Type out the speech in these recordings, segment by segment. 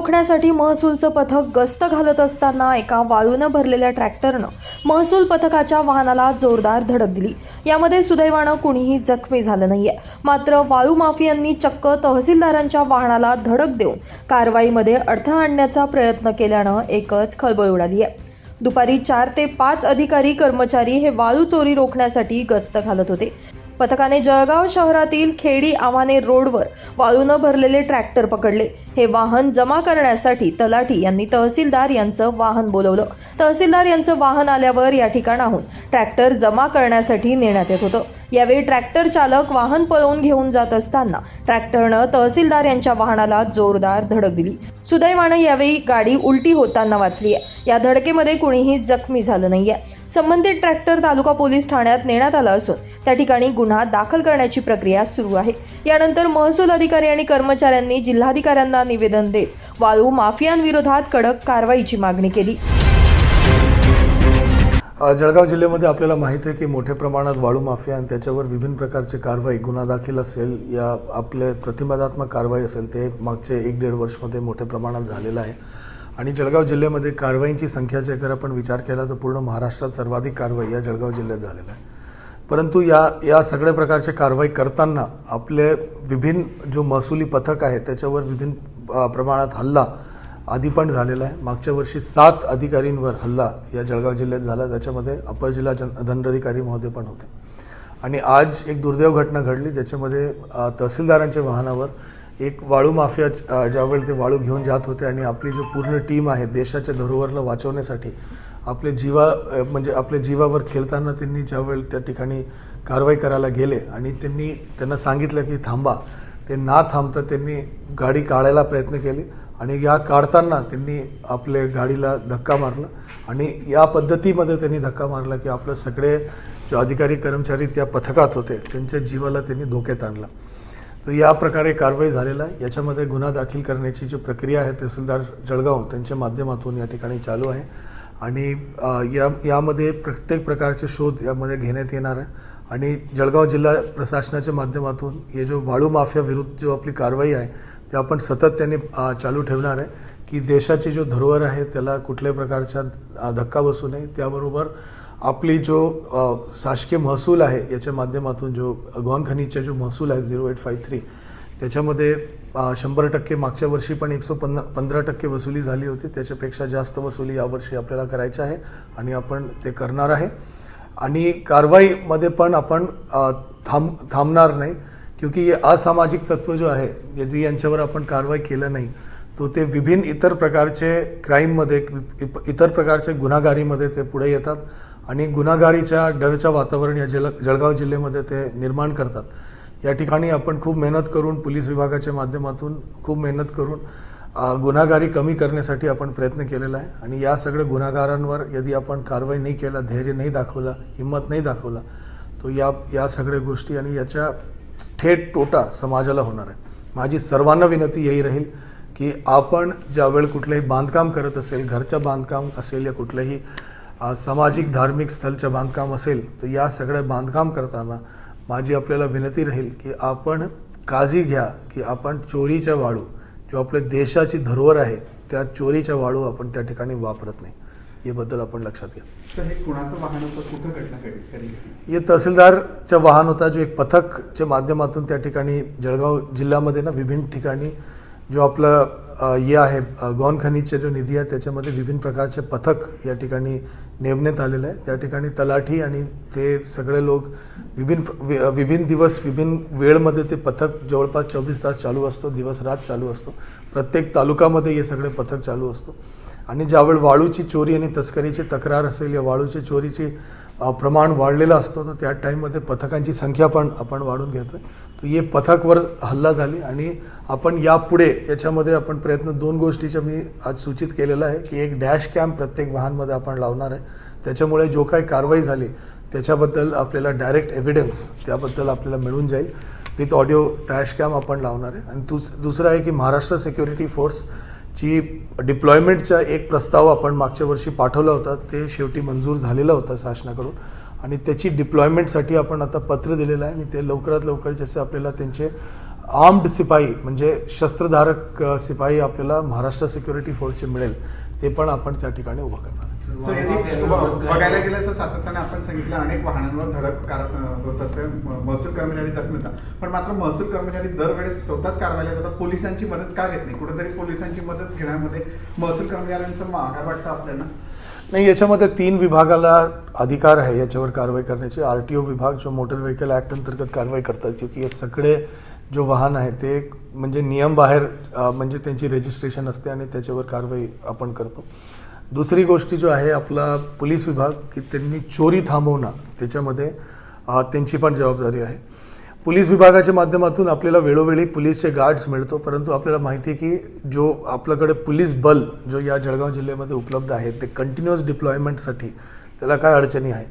रोखण्यासाठी महसूलचं पथक गस्त घालत असताना एका वाळूनं भरलेल्या ट्रॅक्टरनं महसूल पथकाच्या वाहनाला जोरदार धडक दिली. यामध्ये सुदैवानं कुणीही जखमी झालं नाहीये. मात्र वाळू माफियांनी चक्क तहसीलदारांच्या वाहनाला धडक देऊन कारवाईमध्ये अडथळा आणण्याचा प्रयत्न केल्यानं एकच खळबळ उडाली आहे दुपारी चार ते पाच अधिकारी कर्मचारी हे वाळू चोरी रोखण्यासाठी गस्त घालत होते. पथकाने जळगाव शहरातील खेडी आव्हाने रोडवर वाळूनं भरलेले ट्रॅक्टर पकडले. हे वाहन जमा करण्यासाठी तलाठी यांनी तहसीलदार यांचं वाहन बोलवलं. तहसीलदार यांचं वाहन आल्यावर या ठिकाणाहून ट्रॅक्टर जमा करण्यासाठी नेण्यात येत होतं. यावेळी ट्रॅक्टर चालक वाहन पळवून घेऊन जात असताना ट्रॅक्टरनं तहसीलदार यांच्या वाहनाला जोरदार धडक दिली. सुदैवानं यावेळी गाडी उलटी होताना वाचली आहे. या धडकेमध्ये कुणीही जखमी झालं नाहीये. संबंधित ट्रॅक्टर तालुका पोलीस ठाण्यात नेण्यात आला असून त्या ठिकाणी गुन्हा दाखल करण्याची प्रक्रिया सुरू आहे. यानंतर महसूल अधिकारी आणि कर्मचाऱ्यांनी जिल्हाधिकाऱ्यांना निवेदन देत वाळू माफियांविरोधात कडक कारवाईची मागणी केली. जळगाव जिल्ह्यामध्ये आपल्याला माहीत आहे की मोठ्या प्रमाणात वाळू माफिया आणि त्याच्यावर विभिन्न प्रकारचे कारवाई गुन्हा दाखल असेल या आपले प्रतिबंधात्मक कारवाई असेल ते मागचे एक दीड वर्षमध्ये मोठ्या प्रमाणात झालेलं आहे. आणि जळगाव जिल्ह्यामध्ये कारवाईंची संख्या जर आपण विचार केला तर पूर्ण महाराष्ट्रात सर्वाधिक कारवाई या जळगाव जिल्ह्यात झालेल्या आहे परंतु या या सगळ्या प्रकारचे कारवाई करताना आपले विभिन्न जो महसुली पथक आहे त्याच्यावर विभिन्न प्रमाणात हल्ला आधी पण झालेला आहे. मागच्या वर्षी सात अधिकारींवर हल्ला या जळगाव जिल्ह्यात झाला. त्याच्यामध्ये अपर जिल्हा जन दंडाधिकारी महोदय पण होते. आणि आज एक दुर्दैव घटना घडली ज्याच्यामध्ये तहसीलदारांच्या वाहनावर एक वाळू माफिया ज्यावेळी ते वाळू घेऊन जात होते आणि आपली जो पूर्ण टीम आहे देशाच्या धरोहरला वाचवण्यासाठी आपले जीवा म्हणजे आपल्या जीवावर खेळताना त्यांनी ज्यावेळी त्या ठिकाणी कारवाई करायला गेले आणि त्यांनी त्यांना सांगितलं की थांबा ते ना थांबता त्यांनी गाडी काढायला प्रयत्न केले आणि या काढताना त्यांनी आपल्या गाडीला धक्का मारला. आणि या पद्धतीमध्ये त्यांनी धक्का मारला की आपलं सगळे जे अधिकारी कर्मचारी त्या पथकात होते त्यांच्या जीवाला त्यांनी धोक्यात आणला. तर या प्रकारे कारवाई झालेला आहे. याच्यामध्ये गुन्हा दाखल करण्याची जी प्रक्रिया आहे तहसीलदार जळगाव त्यांच्या माध्यमातून या ठिकाणी चालू आहे. आणि या यामध्ये प्रत्येक प्रकारचे शोध यामध्ये घेण्यात येणार आहे. आणि जळगाव जिल्हा प्रशासनाच्या माध्यमातून हे जो वाळू माफिया विरुद्ध जो आपली कारवाई आहे ते आपण सातत्याने अ, चालू ठेवणार आहे की देशाची जो धरोहर आहे त्याला कुठल्याही प्रकारचा धक्का बसू नये. त्याबरोबर आपली जो शासकीय महसूल आहे याच्या माध्यमातून जो गौन जो महसूल आहे झिरो एट फाय थ्री त्याच्यामध्ये शंभर टक्के मागच्या वर्षी पण एकशे पंधरा पंधरा टक्के वसुली झाली होती. त्याच्यापेक्षा जास्त वसुली यावर्षी आपल्याला करायची आहे आणि आपण ते करणार आहे. आणि कारवाईमध्ये पण आपण थांब थांबणार नाही. क्योंकि हे असामाजिक तत्व जो आहे यदि यांच्यावर आपण कारवाई केलं नाही तो ते विभिन्न इतर प्रकारचे क्राईममध्ये इप- इतर प्रकारचे गुन्हागारीमध्ये ते पुढे येतात आणि गुन्हागारीच्या डरच्या वातावरण या जल जळगाव जिल्ह्यामध्ये ते निर्माण करतात. या ठिकाणी आपण खूप मेहनत करून पोलीस विभागाच्या माध्यमातून खूप मेहनत करून गुन्हागारी कमी करण्यासाठी आपण प्रयत्न केलेला आहे. आणि या सगळ्या गुन्हागारांवर यदि आपण कारवाई नाही केला धैर्य नाही दाखवला हिंमत नाही दाखवला तो या या सगळ्या गोष्टी आणि याच्या थेट तोटा समाजाला होणार आहे. माझी सर्वांना विनंती यही राहील की आपण ज्यावेळी कुठलंही बांधकाम करत असेल घरचं बांधकाम असेल या कुठलंही सामाजिक धार्मिक स्थलचं बांधकाम असेल तर या सगळ्या बांधकाम करताना माझी आपल्याला विनंती राहील की आपण काळजी घ्या की आपण चोरीच्या वाळू जो आपल्या देशाची धरोहर आहे त्या चोरीच्या वाळू आपण त्या ठिकाणी वापरत नाही. याबद्दल आपण लक्षात घ्या. हे कुणाचं वाहन होतं? कुठं घटना घडली? घडली? हे तहसीलदारचं वाहन होता जो एक पथकच्या माध्यमातून त्या ठिकाणी जळगाव जिल्ह्यामध्ये ना विभिन्न ठिकाणी जो आपलं हे आहे गॉन खनिजचे खनिजचा जो निधी आहे त्याच्यामध्ये विभिन्न प्रकारचे पथक या ठिकाणी नेमण्यात आलेलं आहे त्या ठिकाणी तलाठी आणि ते सगळे लोक विभिन्न वि- विभिन्न दिवस विभिन्न वेळमध्ये ते पथक जवळपास चोवीस तास चालू असतो दिवस रात चालू असतो. प्रत्येक तालुक्यामध्ये हे सगळे पथक चालू असतो. आणि ज्यावेळी वाळूची चोरी आणि तस्करीची तक्रार असेल या वाळूची चोरीची प्रमाण वाढलेलं असतं तर त्या टाईममध्ये पथकांची संख्या पण आपण वाढून घेतो तर हे पथकवर हल्ला झाली आणि आपण यापुढे याच्यामध्ये आपण प्रयत्न दोन गोष्टीचा मी आज सूचित केलेलं आहे की एक डॅश कॅम्प प्रत्येक वाहनमध्ये आपण लावणार आहे. त्याच्यामुळे जो काही कारवाई झाली त्याच्याबद्दल आपल्याला डायरेक्ट एव्हिडन्स त्याबद्दल आपल्याला मिळून जाईल. विथ ऑडिओ डॅश कॅम आपण लावणार आहे. आणि दुस दुसरं आहे की महाराष्ट्र सिक्युरिटी फोर्स जी डिप्लॉयमेंटचा एक प्रस्ताव आपण मागच्या वर्षी पाठवला होता ते शेवटी मंजूर झालेला होता शासनाकडून. आणि त्याची डिप्लॉयमेंटसाठी आपण आता पत्र दिलेलं आहे आणि ते लवकरात लवकर जसे आपल्याला त्यांचे आर्म्ड सिपाही म्हणजे शस्त्रधारक सिपाई सिपाही आपल्याला महाराष्ट्र सिक्युरिटी फोर्सचे मिळेल ते पण आपण त्या ठिकाणी उभं करणार. सर यदि ब- बघायला गेलं तर सातत्याने आपण सांगितलं अनेक वाहनांवर धडक होत असते. महसूल कर्मचारी जखमी होतात. पण मात्र महसूल कर्मचारी दरवेळेस स्वतःच कारवाईला जातात पोलिसांची मदत का घेत नाही? कुठेतरी पोलिसांची मदत घेण्यामध्ये महसूल कर्मचाऱ्यांचं माघार वाटतं आपल्याला? नाही याच्यामध्ये तीन विभागाला अधिकार आहे याच्यावर कारवाई करण्याचे. आर टी ओ विभाग जो मोटर व्हेकल ॲक्ट अंतर्गत कारवाई करतात क्योंकि हे सगळे जो वाहन आहे ते म्हणजे नियमबाहेर अ, म्हणजे त्यांची रजिस्ट्रेशन असते आणि त्याच्यावर कारवाई आपण करतो. दुसरी गोष्टी जो आहे आपला पोलीस विभाग की त्यांनी चोरी थांबवणं त्याच्यामध्ये त्यांची पण जबाबदारी आहे. पोलीस विभागाच्या माध्यमातून आपल्याला वेळोवेळी पोलीसचे गार्ड्स मिळतो परंतु आपल्याला माहिती आहे की जो आपल्याकडे पोलीस बल जो या जळगाव जिल्ह्यामध्ये उपलब्ध आहे ते कंटिन्युअस डिप्लॉयमेंटसाठी त्याला काय अडचणी आहे?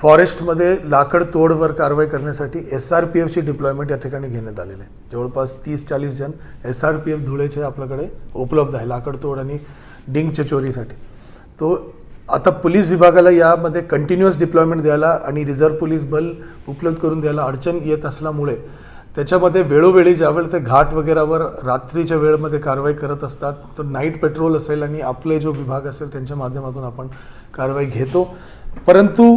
फॉरेस्टमध्ये लाकड तोडवर कारवाई करण्यासाठी एस आर पी एफची डिप्लॉयमेंट या ठिकाणी घेण्यात आलेलं आहे. जवळपास तीस चाळीस जण एस आर पी एफ धुळेचे आपल्याकडे उपलब्ध आहे लाकड तोड आणि डिंगच्या चोरीसाठी. तो आता पोलीस विभागाला यामध्ये कंटिन्युअस डिप्लॉयमेंट द्यायला आणि रिझर्व्ह पोलीस बल उपलब्ध करून द्यायला अडचण येत असल्यामुळे त्याच्यामध्ये वेळोवेळी ज्यावेळेस ते घाट वगैरेवर रात्रीच्या वेळेमध्ये कारवाई करत असतात तर नाईट पेट्रोल असेल आणि आपले जो विभाग असेल त्यांच्या माध्यमातून आपण कारवाई घेतो. परंतु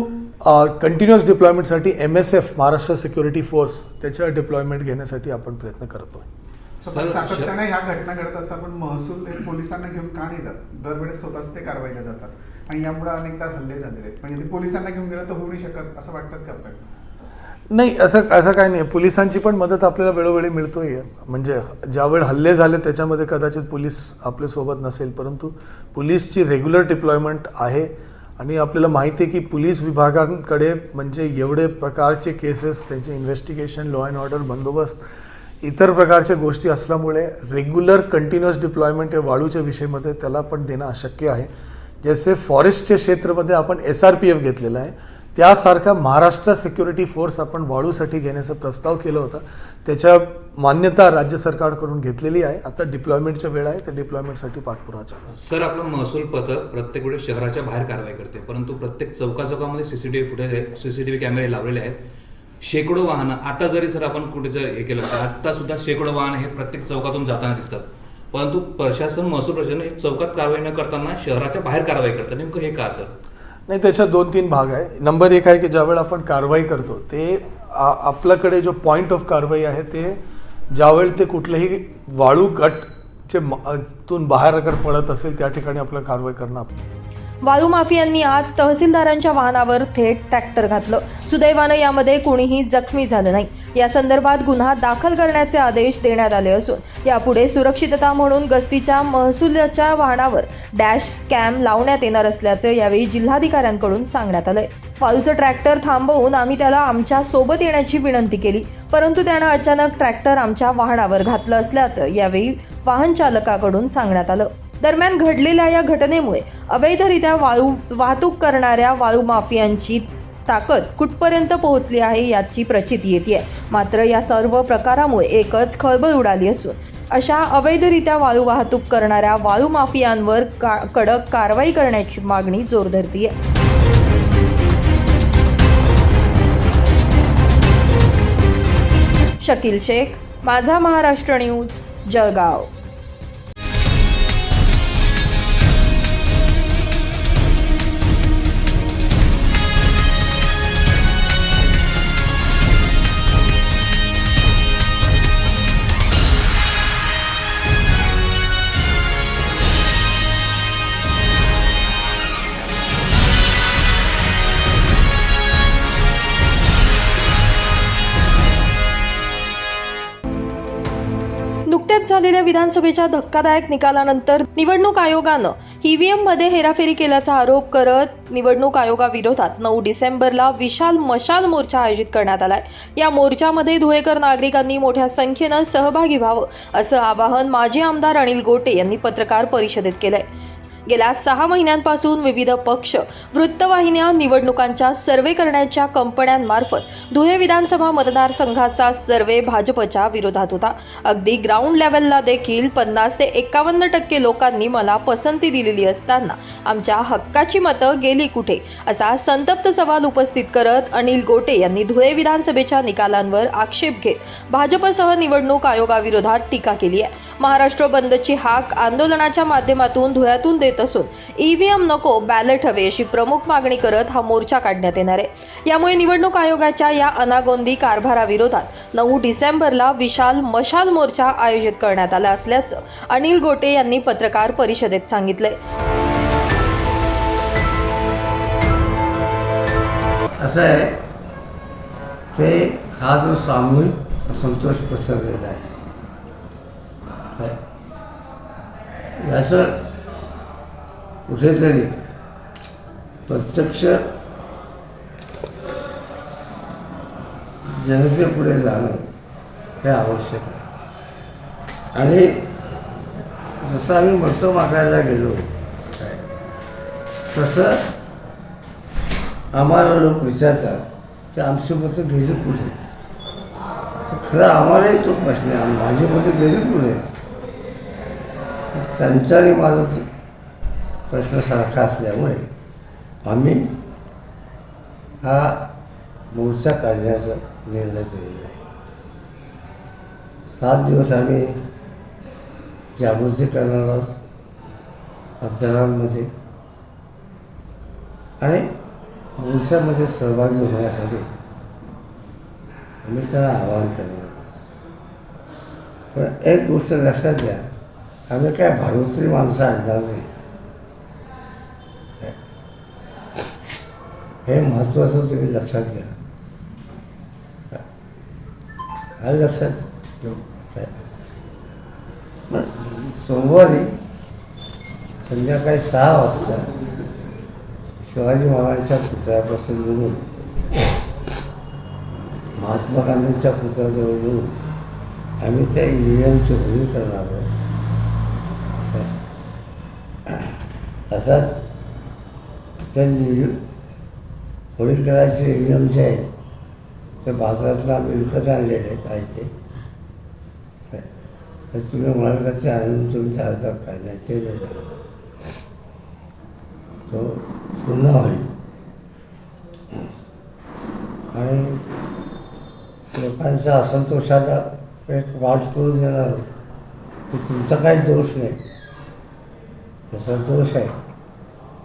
continuous डिप्लॉयमेंटसाठी M S F Maharashtra security force त्याच्या डिप्लॉयमेंट घेण्यासाठी आपण प्रयत्न करतो आहे सर, सातत्याने ह्या घटना घडत असतात पण महसूल हे पोलिसांना घेऊन का नाही जात? दरवेळेस स्वतःच ते कारवाईला जातात. आणि यामुळे अनेकदा हल्ले झालेले आहेत. पण यदि पोलिसांना घेऊन गेलं तर होऊ नाही शकत असं वाटतं का आपल्याला? नाही असं असं काय नाही. पोलिसांची पण मदत आपल्याला वेळोवेळी मिळतोय. म्हणजे ज्यावेळी हल्ले झाले त्याच्यामध्ये कदाचित पोलीस आपल्यासोबत नसेल. परंतु पोलीसची रेग्युलर डिप्लॉयमेंट आहे. आणि आपल्याला माहिती आहे की पोलीस विभागांकडे म्हणजे एवढे प्रकारचे केसेस त्यांचे इन्व्हेस्टिगेशन लॉ अँड ऑर्डर बंदोबस्त इतर प्रकारच्या गोष्टी असल्यामुळे रेग्युलर कंटिन्युअस डिप्लॉयमेंट हे वाळूच्या विषयामध्ये त्याला पण देणं अशक्य आहे. जसे फॉरेस्टच्या क्षेत्रामध्ये आपण एस आर पी एफ घेतलेला आहे त्यासारखा महाराष्ट्र सिक्युरिटी फोर्स आपण वाळूसाठी घेण्याचा प्रस्ताव केला होता. त्याच्या मान्यता राज्य सरकारकडून घेतलेली आहे. आता डिप्लॉयमेंटच्या वेळ आहे त्या डिप्लॉयमेंटसाठी पाठपुरा चालू सर आपलं महसूल पथक प्रत्येक वेळेस शहराच्या बाहेर कारवाई करते परंतु प्रत्येक चौका चौकामध्ये सीसीटीव्ही फुटेज सीसीटीव्ही कॅमेरे लावलेले आहेत. शेकडो वाहनं आता जरी सर आपण कुठे जर हे केलं तर आता सुद्धा शेकडो वाहनं हे प्रत्येक चौकातून जाताना दिसतात. परंतु प्रशासन महसूल प्रशासन हे चौकात कारवाई न करताना शहराच्या बाहेर कारवाई करतात नेमकं हे का सर? नाही त्याच्यात दोन तीन भाग आहे. नंबर एक आहे की ज्यावेळेला आपण कारवाई करतो ते आ- आपल्याकडे जो पॉईंट ऑफ कारवाई आहे ते ज्यावेळेला ते कुठलेही वाळू गटचे तून बाहेर अगर पडत असेल त्या ठिकाणी आपल्याला कारवाई करणं वाळू माफियांनी आज तहसीलदारांच्या वाहनावर थेट ट्रॅक्टर घातलं. सुदैवानं यामध्ये कोणीही जखमी झालं नाही. या संदर्भात गुन्हा दाखल करण्याचे आदेश देण्यात आले असून यापुढे सुरक्षितता म्हणून गस्तीच्या महसुलाच्या वाहनावर डॅश कॅम लावण्यात येणार असल्याचं यावेळी जिल्हाधिकाऱ्यांकडून सांगण्यात आलंय. वाळूचं ट्रॅक्टर थांबवून आम्ही त्याला आमच्यासोबत येण्याची विनंती केली परंतु त्यानं अचानक ट्रॅक्टर आमच्या वाहनावर घातलं असल्याचं यावेळी वाहन चालकाकडून सांगण्यात आलं. दरम्यान घडलेल्या या घटनेमुळे अवैधरित्या वाळू वाहतूक करणाऱ्या वाळू माफियांची ताकद कुठपर्यंत पोहोचली आहे याची प्रचिती येते मात्र या सर्व प्रकारामुळे एकच खळबळ उडाली असून अशा अवैधरित्या वाळू वाहतूक करणाऱ्या वाळू माफियांवर का कडक कारवाई करण्याची मागणी जोर आहे शकील शेख माझा महाराष्ट्र न्यूज जळगाव. विधानसभेच्या धक्कादायक निकालानंतर निवडणूक आयोगानं ईव्हीएममध्ये हेराफेरी केल्याचा आरोप करत निवडणूक आयोगाविरोधात नऊ डिसेंबरला विशाल मशाल मोर्चा आयोजित करण्यात आलाय. या मोर्चामध्ये धुळेकर नागरिकांनी मोठ्या संख्येनं सहभागी व्हावं असं आवाहन माजी आमदार अनिल गोटे यांनी पत्रकार परिषदेत केलंय. गेल्या सहा महिन्यांपासून विविध पक्ष वृत्तवाहिन्या निवडणुकांच्या सर्वे करण्याच्या कंपन्यांमार्फत धुळे विधानसभा मतदारसंघाचा सर्वे भाजपच्या विरोधात होता. अगदी ग्राउंड लेवलला देखील पन्नास ते एकावन्न टक्के लोकांनी मला पसंती दिलेली असताना आमच्या हक्काची मतं गेली कुठे? असा संतप्त सवाल उपस्थित करत अनिल गोटे यांनी धुळे विधानसभेच्या निकालांवर आक्षेप घेत भाजपसह निवडणूक आयोगाविरोधात टीका केली आहे. महाराष्ट्र बंदची हाक आंदोलनाच्या माध्यमातून धुळ्यातून देत असून ईव्हीएम नको बॅलेट हवे अशी प्रमुख मागणी करत हा मोर्चा काढण्यात येणार आहे. यामुळे निवडणूक आयोगाच्या या अनागोंदी कारभाराविरोधात नऊ डिसेंबरला विशाल मशाल मोर्चा आयोजित करण्यात आला असल्याचं अनिल गोटे यांनी पत्रकार परिषदेत सांगितलंय. असं आहे ते हा जो सामूहिक संतोष पसरलेला आहे याचं कुठेतरी प्रत्यक्ष जनतेपुढे जाणं हे आवश्यक आहे. आणि जसं आम्ही मतं मागायला गेलो तसं आम्हाला लोक विचारतात की आमची मतं गेली कुठे? खरं आम्हालाही तो प्रश्न आहे. माझी मतं गेली कुठे? त्यांचा आणि माझं प्रश्न सारखा असल्यामुळे आम्ही हा मोर्चा काढण्याचा निर्णय केलेला आहे. सात दिवस आम्ही जागृती करणार आहोत मतदारांमध्ये आणि मोर्चामध्ये सहभागी होण्यासाठी आम्ही त्याला आवाहन करणार आहोत. पण एक गोष्ट लक्षात घ्या आम्ही काय भाडोत्री माणसं आणणार नाही. हे महत्त्वाचं तुम्ही लक्षात घ्या काय? हा लक्षात काय? पण सोमवारी संध्याकाळी सहा वाजता शिवाजी महाराजांच्या पुतळ्यापासून निघून महात्मा गांधींच्या पुतळ्याजवळ निघून आम्ही त्या ई होळी करणार आहोत असाच त्या होळी करायचे जे आहेत. ते बाजारातून आम्ही विकत आणलेले आहेत आयचे तर तुम्ही म्हणाल का ते आणून तुमच्या हातात काय नाही ते नाही तो पुन्हा होईल. आणि लोकांच्या असंतोषाला एक वाढ करून देणार की तुमचा काही दोष नाही. त्याचा दोष आहे.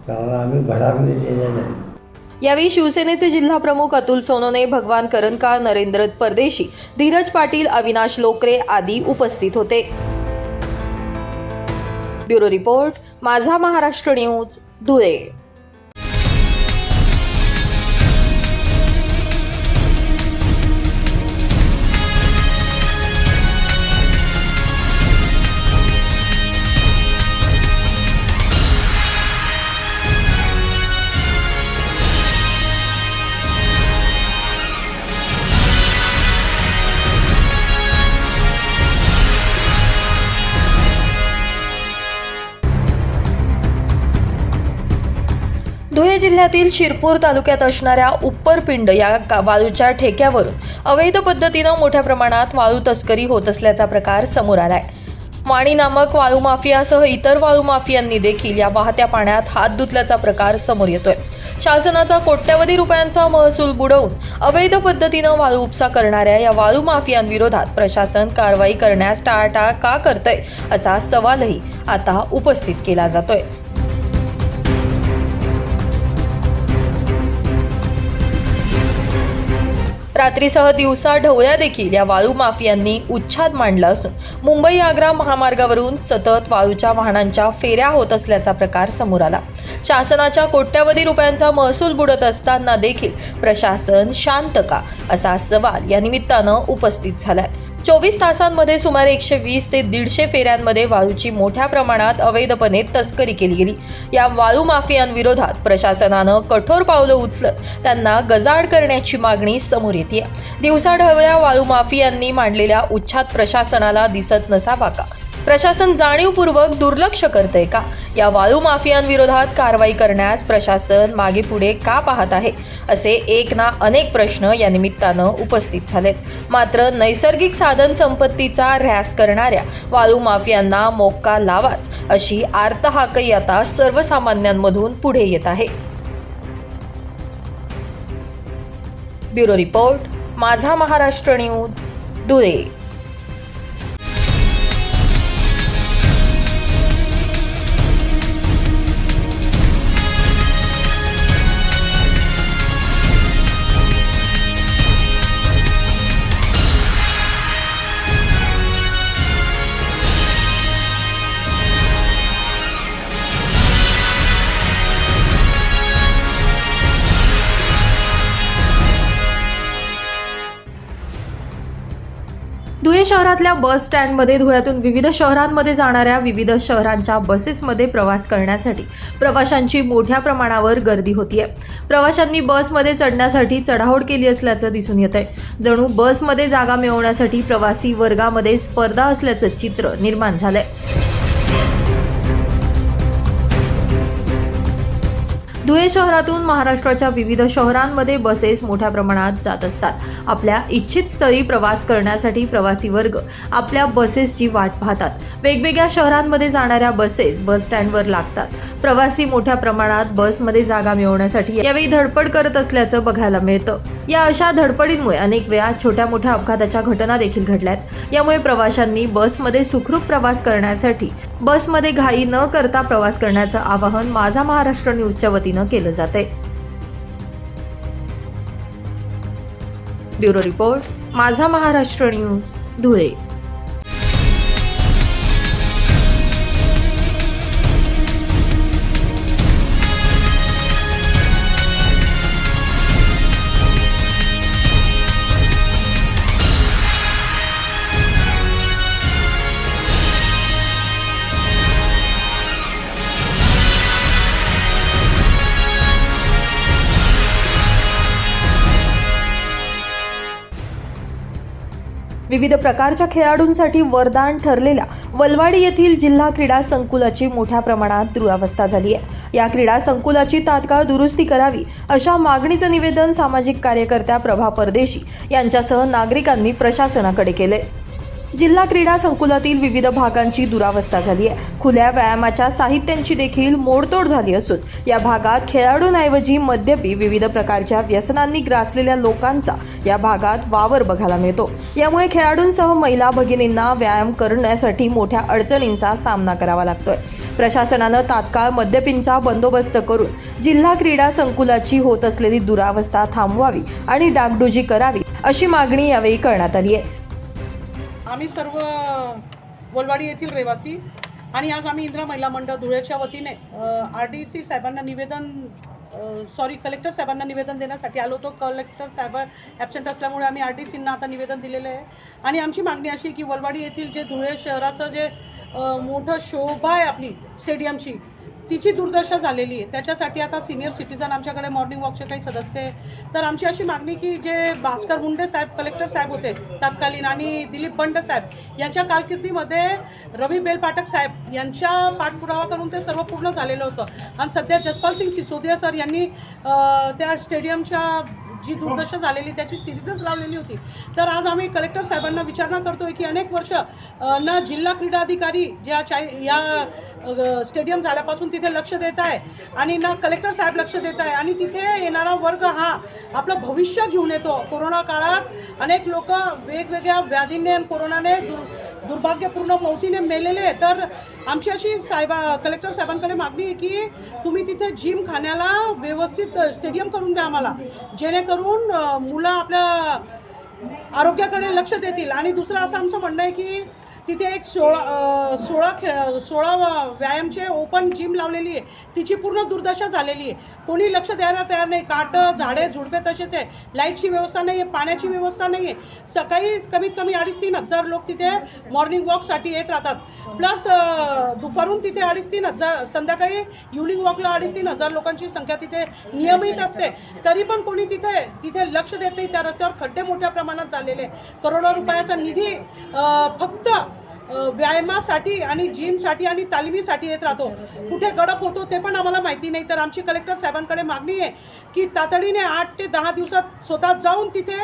त्यामुळे आम्ही भडाकणी दिलेला नाही यावेळी शिवसेनेचे जिल्हा प्रमुख अतुल सोनोने भगवान करंजकार नरेंद्र परदेशी धीरज पाटील अविनाश लोकरे आदी उपस्थित होते. ब्युरो रिपोर्ट माझा महाराष्ट्र न्यूज धुळे. जिल्ह्यातील शिरपूर तालुक्यात असणाऱ्या उपरपिंड या वाळूच्या ठेक्यावरून अवैध पद्धतीनं मोठ्या प्रमाणात वाळू तस्करी होत असल्याचा प्रकार समोर आलाय. वाणी नामक वाळू माफियासह इतर वाळू माफियांनी देखील या वाहत्या पाण्यात हात धुतल्याचा प्रकार समोर येतोय. शासनाचा कोट्यवधी रुपयांचा महसूल बुडवून अवैध पद्धतीनं वाळू उपसा करणाऱ्या या वाळू माफियांविरोधात प्रशासन कारवाई करण्यास टाळाटाळ का करतंय असा सवालही आता उपस्थित केला जातोय. रात्रीसह दिवसा ढवळ्या देखील या वाळू माफियांनी उच्छाद मांडला असून मुंबई आग्रा महामार्गावरून सतत वाळूच्या वाहनांच्या फेऱ्या होत असल्याचा प्रकार समोर आला. शासनाच्या कोट्यवधी रुपयांचा महसूल बुडत असताना देखील प्रशासन शांत का असा सवाल या निमित्तानं उपस्थित झालाय. चोवीस तासांमध्ये सुमारे एकशे वीस ते दीडशे फेऱ्यांमध्ये वाळूची मोठ्या प्रमाणात अवैधपणे तस्करी केली गेली. या वाळू माफियांविरोधात प्रशासनानं कठोर पावलं उचलत त्यांना गजाड करण्याची मागणी समोर येते दिवसाढवळ्या वाळू माफियांनी मांडलेल्या उच्छाद प्रशासनाला दिसत नसावा का? प्रशासन जाणीवपूर्वक दुर्लक्ष करते का? या वाळू माफियांविरोधात कारवाई करण्यास प्रशासन मागे पुढे का पाहत आहे? असे एक ना अनेक प्रश्न या निमित्तानं उपस्थित झालेत. मात्र नैसर्गिक साधन संपत्तीचा ऱ्हास करणाऱ्या वाळू माफियांना मोक्का लावाच अशी आर्तहाकही आता सर्वसामान्यांमधून पुढे येत आहे. ब्युरो रिपोर्ट माझा महाराष्ट्र न्यूज धुळे. धुळे शहरातल्या बस स्टँडमध्ये धुळ्यातून विविध शहरांमध्ये जाणाऱ्या विविध शहरांच्या बसेसमध्ये प्रवास करण्यासाठी प्रवाशांची मोठ्या प्रमाणावर गर्दी होतीये. प्रवाशांनी बसमध्ये चढण्यासाठी चढाओढ केली असल्याचं दिसून येत आहे जणू बसमध्ये जागा मिळवण्यासाठी प्रवासी वर्गामध्ये स्पर्धा असल्याचं चित्र निर्माण झालंय. धुळे शहरातून महाराष्ट्राच्या विविध शहरांमध्ये बसेस मोठ्या प्रमाणात जात असतात. आपल्या इच्छित स्थळी प्रवास करण्यासाठी प्रवासी वर्ग आपल्या बसेसची वाट पाहतात. वेगवेगळ्या शहरांमध्ये जाणाऱ्या बसेस बस स्टँडवर लागतात. प्रवासी मोठ्या प्रमाणात बसमध्ये जागा मिळवण्यासाठी यावेळी धडपड करत असल्याचं बघायला मिळतं. या अशा धडपडींमुळे अनेक वेळा छोट्या मोठ्या अपघाताच्या घटना देखील घडल्यात. यामुळे प्रवाशांनी बसमध्ये सुखरूप प्रवास करण्यासाठी बसमध्ये घाई न करता प्रवास करण्याचं आवाहन माझा महाराष्ट्र न्यूजच्या वतीने केलं जाते ब्युरो रिपोर्ट माझा महाराष्ट्र न्यूज धुळे. विविध प्रकारच्या खेळाडूंसाठी वरदान ठरलेल्या वलवाडी येथील जिल्हा क्रीडा संकुलाची मोठ्या प्रमाणात दुरावस्था झाली आहे. या क्रीडा संकुलाची तात्काळ दुरुस्ती करावी अशा मागणीचं निवेदन सामाजिक कार्यकर्त्या प्रभा परदेशी यांच्यासह नागरिकांनी प्रशासनाकडे केले जिल्हा क्रीडा संकुलातील विविध भागांची दुरावस्था झाली आहे. खुल्या व्यायामाच्या साहित्यांची देखील मोडतोड झाली असून या भागात खेळाडूंऐवजी मद्यपी विविध प्रकारच्या व्यसनांनी ग्रासलेल्या लोकांचा या भागात वावर बघायला मिळतो. यामुळे खेळाडूंसह महिला भगिनींना व्यायाम करण्यासाठी मोठ्या अडचणींचा सामना करावा लागतोय. प्रशासनानं तात्काळ मद्यपींचा बंदोबस्त करून जिल्हा क्रीडा संकुलाची होत असलेली दुरावस्था थांबवावी आणि डागडुजी करावी अशी मागणी यावेळी करण्यात आली आहे. आम्ही सर्व वलवाडी येथील रहिवासी आणि आज आम्ही इंदिरा महिला मंडळ धुळ्याच्या वतीने आर डी सी साहेबांना निवेदन सॉरी कलेक्टर साहेबांना निवेदन देण्यासाठी आलो होतो. कलेक्टर साहेब ॲबसेंट असल्यामुळे आम्ही आर डी सींना आता निवेदन दिलेलं आहे. आणि आमची मागणी अशी की वलवाडी येथील जे धुळे शहराचं जे मोठं शोभा आहे आपली स्टेडियमची तिची दुर्दशा झालेली आहे. त्याच्यासाठी आता सिनियर सिटीजन आमच्याकडे मॉर्निंग वॉकचे काही सदस्य आहे तर आमची अशी मागणी की जे भास्कर मुंडे साहेब कलेक्टर साहेब होते तत्कालीन आणि दिलीप बंड साहेब यांच्या कारकिर्दीमध्ये रवी बेलपाठक साहेब यांच्या पाठपुरावा करून ते सर्व पूर्ण झालेलं होतं. आणि सध्या जसपाल सिंग सिसोदिया सर यांनी त्या स्टेडियमच्या जी दुर्दशा झालेली त्याची सिरीजच लावलेली होती. तर आज आम्ही कलेक्टर साहेबांना विचारणा करतोय की अनेक वर्ष ना जिल्हा क्रीडा अधिकारी ज्या चाय या स्टेडियम झाल्यापासून तिथे लक्ष देत आहे आणि ना कलेक्टर साहेब लक्ष देत आहे. आणि तिथे येणारा वर्ग हा आपलं भविष्य घेऊन येतो. कोरोना काळात अनेक लोक वेगवेगळ्या व्याधीने आणि कोरोनाने दुर दुर्भाग्यपूर्ण मौतीने मेलेले तर आमची अशी साहेबा कलेक्टर साहेबांकडे मागणी आहे की तुम्ही तिथे जिम खाण्याला व्यवस्थित स्टेडियम करून द्या आम्हाला. जेणेकरून मुलं आपल्या आरोग्याकडे लक्ष देतील. आणि दुसरं असं आमचं म्हणणं आहे की तिथे एक सोळा सोळा खेळ सोळा व्यायामचे ओपन जिम लावलेली आहे. तिची पूर्ण दुर्दशा झालेली आहे. कोणी लक्ष द्यायला तयार नाही. काटं झाडे झुडपे तसेच आहे. लाईटची व्यवस्था नाही आहे पाण्याची व्यवस्था नाही आहे. सकाळी कमीत कमी अडीच तीन हजार लोक तिथे मॉर्निंग वॉकसाठी येत राहतात. प्लस दुपारून तिथे अडीच तीन हजार संध्याकाळी इव्हनिंग वॉकला अडीच तीन हजार लोकांची संख्या तिथे नियमित असते. तरी पण कोणी तिथे तिथे लक्ष देत नाही. त्या रस्त्यावर खड्डे मोठ्या प्रमाणात झालेले करोडो रुपयाचा निधी फक्त व्यायामासाठी आणि जिमसाठी आणि तालिमीसाठी येत राहतो. कुठे गडप होतो ते पण आम्हाला माहिती नाही. तर आमची कलेक्टर साहेबांकडे मागणी आहे की तातडीने आठ ते दहा दिवसात स्वतः जाऊन तिथे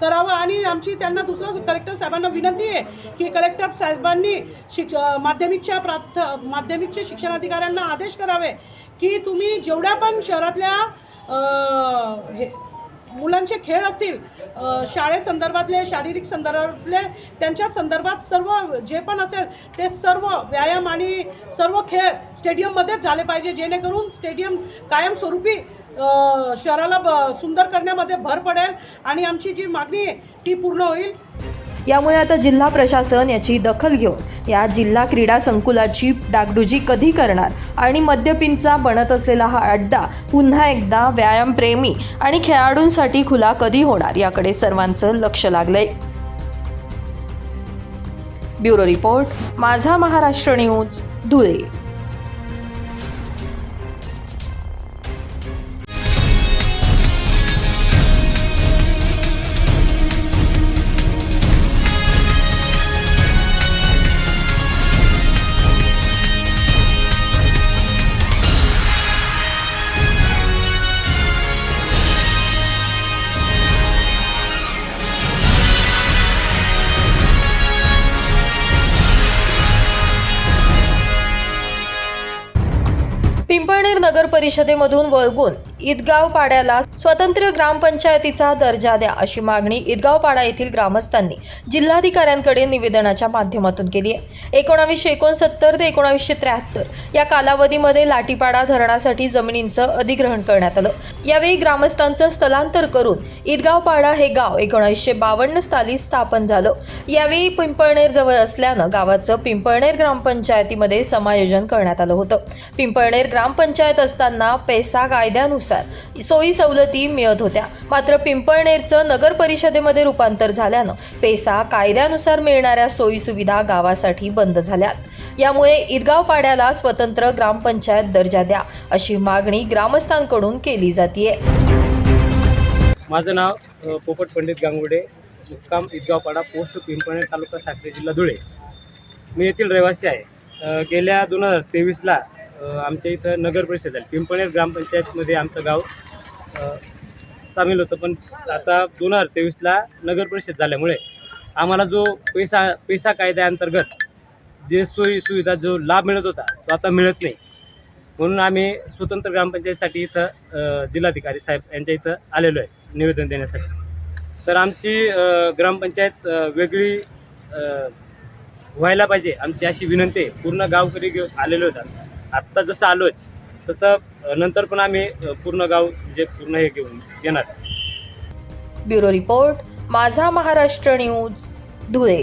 करावं आणि आमची त्यांना दुसरं कलेक्टर साहेबांना विनंती आहे की कलेक्टर साहेबांनी शिक माध्यमिकच्या प्राथ माध्यमिकच्या शिक्षणाधिकाऱ्यांना आदेश करावे की तुम्ही जेवढ्या पण शहरातल्या हे मुलांचे खेळ असतील शाळेसंदर्भातले शारीरिक संदर्भातले त्यांच्या संदर्भात सर्व जे पण असेल ते सर्व व्यायाम आणि सर्व खेळ स्टेडियममध्येच झाले पाहिजे जेणेकरून स्टेडियम कायमस्वरूपी शहराला ब- सुंदर करण्यामध्ये भर पडेल आणि आमची जी मागणी आहे ती पूर्ण होईल. यामुळे आता जिल्हा प्रशासन याची दखल घेऊन या जिल्हा क्रीडा संकुलाची डागडुजी कधी करणार? आणि मद्यपिंचा बनत असलेला हा अड्डा पुन्हा एकदा व्यायामप्रेमी आणि खेळाडूंसाठी खुला कधी होणार याकडे सर्वांचं लक्ष लागलंय. Bureau report Majha Maharashtra news Dhule. नगर परिषदेमधून वळगून ईदगाव पाड्याला स्वतंत्र ग्रामपंचायतीचा दर्जा द्या अशी मागणी ईदगाव पाडा येथील ग्रामस्थांनी जिल्हाधिकाऱ्यांकडे निवेदनाच्या माध्यमातून केली आहे. एकोणावीसशे एकोणसत्तर ते एकोणावीसशे त्र्याहत्तर या कालावधीमध्ये लाटीपाडा धरणासाठी जमिनींचं अधिग्रहण करण्यात आलं. यावेळी ग्रामस्थांचं स्थलांतर करून ईदगाव पाडा हे गाव एकोणावीसशे बावन्न साली स्थापन झालं. यावेळी पिंपळनेर जवळ असल्यानं गावाचं पिंपळनेर ग्रामपंचायतीमध्ये समायोजन करण्यात आलं होतं. पिंपळनेर ग्रामपंचायत असताना पैसा कायद्यानुसार सोयी सवलती मिळत होत्या. मात्र पिंपळनेरचं नगर परिषदेमध्ये रूपांतर झाल्यानं पैसा कायद्यानुसार मिळणाऱ्या सोयी सुविधा गावासाठी बंद झाल्यात. यामुळे ईदगाव पाड्याला स्वतंत्र ग्रामपंचायत दर्जा द्या अशी मागणी ग्रामस्थांकडून केली जाते माझं नाव पोपट पंडित गांगुडे मुक्काम ईदगावपाडा पोस्ट पिंपळनेर तालुका साखरे जिल्हा धुळे. मी येथील रहिवासी आहे. गेल्या दोन हजार तेवीसला आमच्या इथं नगर परिषद झाली पिंपळनेर ग्रामपंचायतमध्ये आमचं गाव सामील होतं. पण आता दोन हजार तेवीसला नगर परिषद झाल्यामुळे आम्हाला जो पैसा पैसा कायद्याअंतर्गत जे सोयी सुविधा जो लाभ मिळत होता तो आता मिळत नाही. म्हणून आम्ही स्वतंत्र ग्रामपंचायतीसाठी इथं जिल्हाधिकारी साहेब यांच्या इथं आलेलो आहे निवेदन देण्यासाठी. तर आमची ग्रामपंचायत वेगळी व्हायला पाहिजे आमची अशी विनंती आहे. पूर्ण गावकरी घेऊन आलेले होतात. आत्ता जसं आलो आहे तसं नंतर पण आम्ही पूर्ण गाव जे पूर्ण हे घेऊन येणार. ब्युरो रिपोर्ट माझा महाराष्ट्र न्यूज धुळे.